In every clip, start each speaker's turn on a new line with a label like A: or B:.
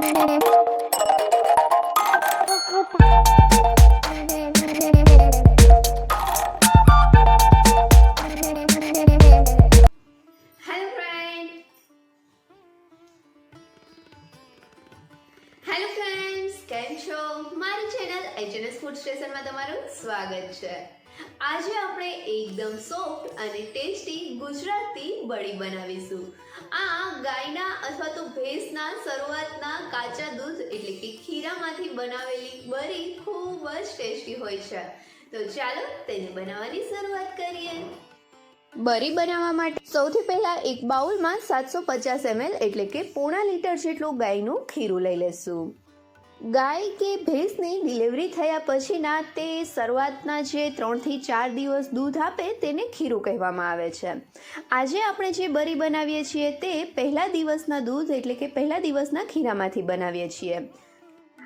A: Hello friend hello friends કેમ છો મારી ચેનલ એચએનએસ ફૂડ સ્ટેશનમાં તમારું સ્વાગત છે આજે આપણે એકદમ સોફ્ટ અને ટેસ્ટી ગુજરાતી બળી બનાવીશું. આ ગાયના અથવા તો ભેંસના શરૂઆતના કાચા દૂધ એટલે કે ખીરામાંથી બનાવેલી બરી ખૂબ જ ટેસ્ટી હોય છે. તો ચાલો તેને બનાવવાની શરૂઆત કરીએ. બરી બનાવવા માટે સૌથી પહેલાં એક બાઉલમાં સાતસો પચાસ એમએલ એટલે કે પોણા લીટર જેટલું ગાયનું ખીરું લઈ લેશું. ગાય કે ભેંસની ડિલિવરી થયા પછીના તે શરૂઆતના જે ત્રણથી ચાર દિવસ દૂધ આપે તેને ખીરું કહેવામાં આવે છે. આજે આપણે જે બરી બનાવીએ છીએ તે પહેલા દિવસના દૂધ એટલે કે પહેલા દિવસના ખીરામાંથી બનાવીએ છીએ.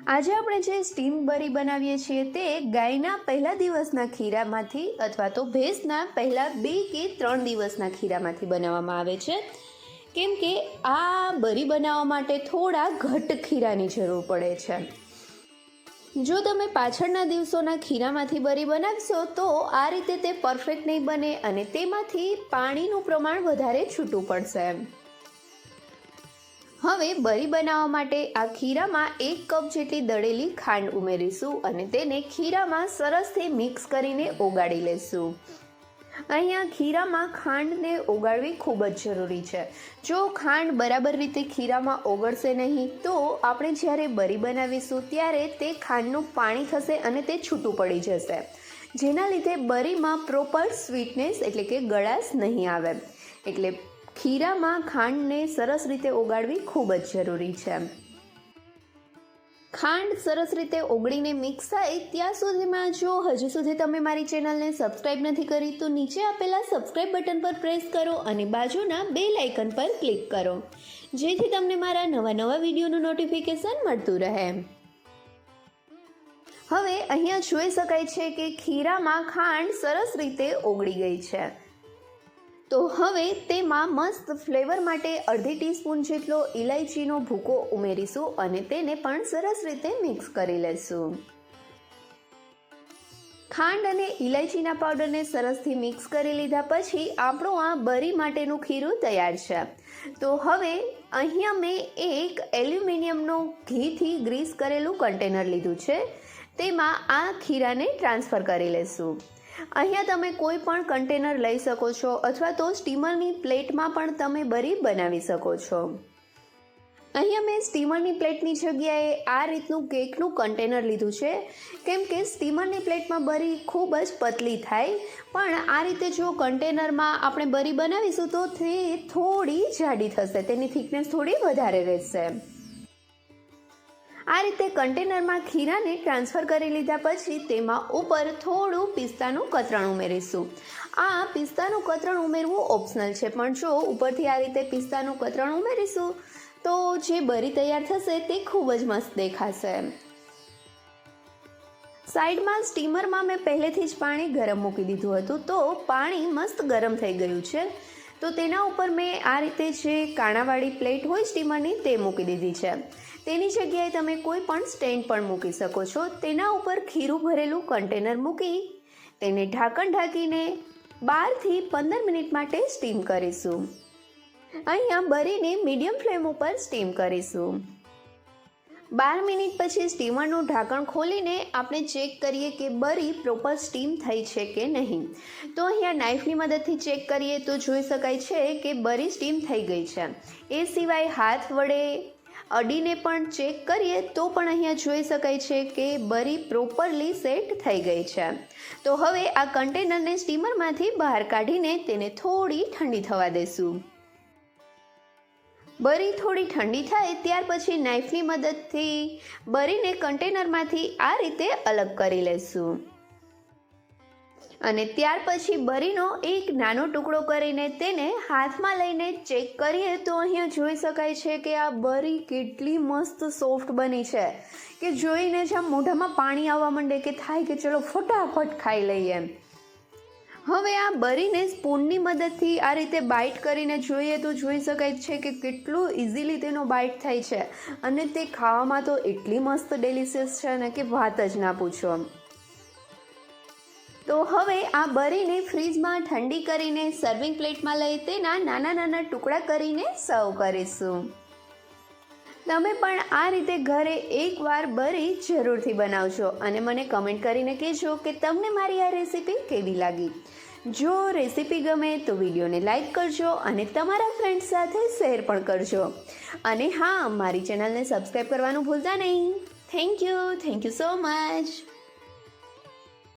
A: આજે આપણે જે સ્ટીમ બરી બનાવીએ છીએ તે ગાયના પહેલા દિવસના ખીરામાંથી અથવા તો ભેંસના પહેલા બે કે ત્રણ દિવસના ખીરામાંથી બનાવવામાં આવે છે. કેમ કે આ બરી બનાવવા માટે થોડા ઘટ ખીરાની જરૂર પડે છે. જો તમે પાછળના દિવસોના ખીરામાંથી બરી બનાવશો, તો આ રીતે તે પરફેક્ટ નહીં બને અને તેમાંથી પાણીનું પ્રમાણ વધારે છૂટું પડશે. હવે બરી બનાવવા માટે આ ખીરામાં એક કપ જેટલી દળેલી ખાંડ ઉમેરીશું અને તેને ખીરામાં સરસથી મિક્સ કરીને ઓગાળી લેશું. અહીંયા ખીરામાં ખાંડને ઓગાળવી ખૂબ જ જરૂરી છે. જો ખાંડ બરાબર રીતે ખીરામાં ઓગળશે નહીં, તો આપણે જ્યારે બરી બનાવીશું, ત્યારે તે ખાંડનું પાણી થશે અને તે છૂટું પડી જશે. જેના લીધે બરીમાં પ્રોપર સ્વીટનેસ એટલે કે ગળાશ નહીં આવે. એટલે ખીરામાં ખાંડને સરસ રીતે ઓગાળવી ખૂબ જ જરૂરી છે. ખાંડ સરસ રીતે ઓગળીને મિક્સ થાય ત્યાં સુધીમાં જો હજુ સુધી તમે મારી ચેનલને સબસ્ક્રાઇબ નથી કરી તો નીચે આપેલા સબસ્ક્રાઇબ બટન પર પ્રેસ કરો અને બાજુના બે લાઇકન પર ક્લિક કરો. જેથી તમને મારા નવા નવા વિડીયોનું નોટિફિકેશન મળતું રહે. હવે અહીંયા જોઈ શકાય છે કે ખીરામાં ખાંડ સરસ રીતે ઓગળી ગઈ છે. તો હવે તેમાં મસ્ત ફ્લેવર માટે અડધી ટીસ્પૂન જેટલો ઇલાયચીનો ભૂકો ઉમેરીશું અને તેને પણ સરસ રીતે મિક્સ કરી લેશું. ખાંડ અને ઇલાયચીના પાવડરને સરસથી મિક્સ કરી લીધા પછી આપણું આ બરી માટેનું ખીરું તૈયાર છે. તો હવે અહીંયા મેં એક એલ્યુમિનિયમનો ઘીથી ગ્રીસ કરેલું કન્ટેનર લીધું છે. તેમાં આ ખીરાને ટ્રાન્સફર કરી લેશું. અહીંયા તમે કોઈ પણ કન્ટેનર લઈ શકો છો અથવા તો સ્ટીમરની પ્લેટમાં પણ તમે બરી બનાવી શકો છો. અહીંયા મેં સ્ટીમરની પ્લેટની જગ્યાએ આ રીતનું કેકનું કન્ટેનર લીધું છે. કેમ કે સ્ટીમરની પ્લેટમાં બરી ખૂબ જ પતલી થાય, પણ આ રીતે જો કન્ટેનરમાં આપણે બરી બનાવીશું તો તે થોડી જાડી થશે, તેની થિકનેસ થોડી વધારે રહેશે. આ રીતે કન્ટેનરમાં ખીરાને ટ્રાન્સફર કરી લીધા પછી તેમાં ઉપર થોડું પિસ્તાનું કતરણ ઉમેરીશું. આ પિસ્તાનું કતરણ ઉમેરવું ઓપ્શનલ છે, પણ જો ઉપરથી આ રીતે પિસ્તાનું કતરણ ઉમેરીશું, તો જે બરી તૈયાર થશે તે ખૂબ જ મસ્ત દેખાશે. સાઈડમાં સ્ટીમરમાં મેં પહેલેથી જ પાણી ગરમ મૂકી દીધું હતું, તો પાણી મસ્ત ગરમ થઈ ગયું છે. તો તેના ઉપર મેં આ રીતે જે કાણાવાળી પ્લેટ હોય સ્ટીમરની તે મૂકી દીધી છે. તેની જગ્યાએ તમે કોઈ પણ સ્ટેન્ડ પણ મૂકી શકો છો. તેના ઉપર ખીરું ભરેલું કન્ટેનર મૂકી તેને ઢાંકણ ઢાંકીને બારથી પંદર મિનિટ માટે સ્ટીમ કરીશું. અહીંયા બરીને મીડિયમ ફ્લેમ ઉપર સ્ટીમ કરીશું. બાર મિનિટ પછી સ્ટીમરનું ઢાંકણ ખોલીને આપણે ચેક કરીએ કે બરી પ્રોપર સ્ટીમ થઈ છે કે નહીં. તો અહીંયા નાઇફની મદદથી ચેક કરીએ તો જોઈ શકાય છે કે બરી સ્ટીમ થઈ ગઈ છે. એ સિવાય હાથ વડે અડીને પણ ચેક કરીએ તો પણ અહીંયા જોઈ શકાય છે કે બરી પ્રોપરલી સેટ થઈ ગઈ છે. તો હવે આ કન્ટેનરને સ્ટીમરમાંથી બહાર કાઢીને તેને થોડી ઠંડી થવા દેશું. બરી થોડી ઠંડી થાય ત્યાર પછી નાઇફની મદદથી બરીને કન્ટેનરમાંથી આ રીતે અલગ કરી લેશું. અને ત્યાર પછી બરીનો એક નાનો ટુકડો કરીને તેને હાથમાં લઈને ચેક કરીએ તો અહીંયા જોઈ શકાય છે કે આ બરી કેટલી મસ્ત સોફ્ટ બની છે. કે જોઈને જ મોઢામાં પાણી આવવા માંડે કે થાય કે ચલો ફટાફટ ખાઈ લઈએ એમ. હવે આ બરીને સ્પૂનની મદદથી આ રીતે બાઇટ કરીને જોઈએ તો જોઈ શકાય છે કે કેટલું ઇઝીલી તેનો બાઇટ થાય છે. અને તે ખાવામાં તો એટલી મસ્ત ડેલિશિયસ છે ને કે વાત જ ના પૂછો તો હવે આ બરીને ફ્રીજમાં ઠંડી કરીને સર્વિંગ પ્લેટમાં લઈ તેના નાના નાના ટુકડા કરીને સર્વ કરીશું. તમે પણ આ રીતે ઘરે એકવાર બરી જરૂરથી બનાવજો અને મને કમેન્ટ કરીને કહેજો કે તમને મારી આ રેસીપી કેવી લાગી. જો રેસીપી ગમે તો વિડીયોને લાઇક કરજો અને તમારા ફ્રેન્ડ્સ સાથે શેર પણ કરજો. અને હા, મારી ચેનલને સબસ્ક્રાઈબ કરવાનું ભૂલતા નહીં. Thank you thank you so much